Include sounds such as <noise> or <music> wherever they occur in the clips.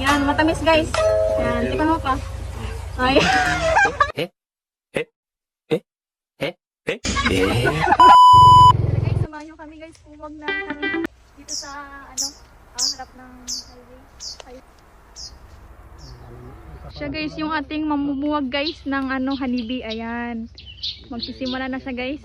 Yan, matamis guys. Yan, tikman mo pa. Ay. guys, samahan nyo kami guys. Umag na kami dito sa ano, ah, harap ng highway. Ay. Siya guys, yung ating mamumuwag guys ng ano, hanibi. Ayan. Magsisimula na siya guys.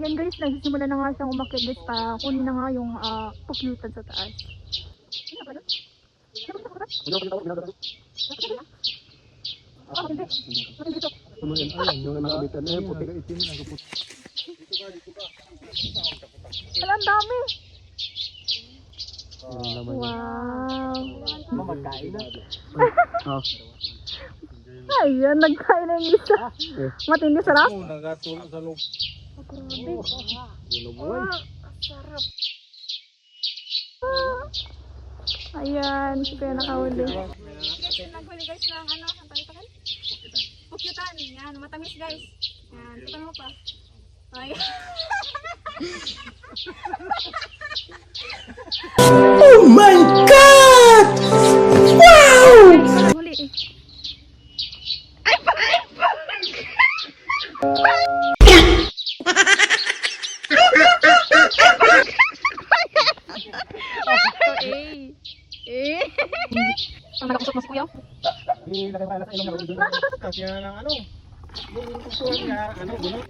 Yan guys, nagsisimula na nga siyang umakit guys pa kunin na nga yung uh, puklutan sa taas. Kaput. Wala, ang dami! Wow! Mamagkain <laughs> na. Ayan, nagkain na yung isa. Matindi sarap. Oh, nagatulog sa loob. Grabe. Binubuhay. Ah, sarap. Ah. Ayan, si Kuya nakahuli. Guys, naghuli guys ng ano, ang tawag Pukyutan. Yan, matamis guys. Yan, tikman mo pa. Ay. <laughs> Oh my God! Wow! Huli eh. Eh. Eh. Ang nakakusok mas kuya. Ilagay pa sa ilong ulo. Kasi yan ang ano. Yung kusuhan niya, ano, gulo.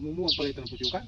Bumumuha pala ito ng pusyukan.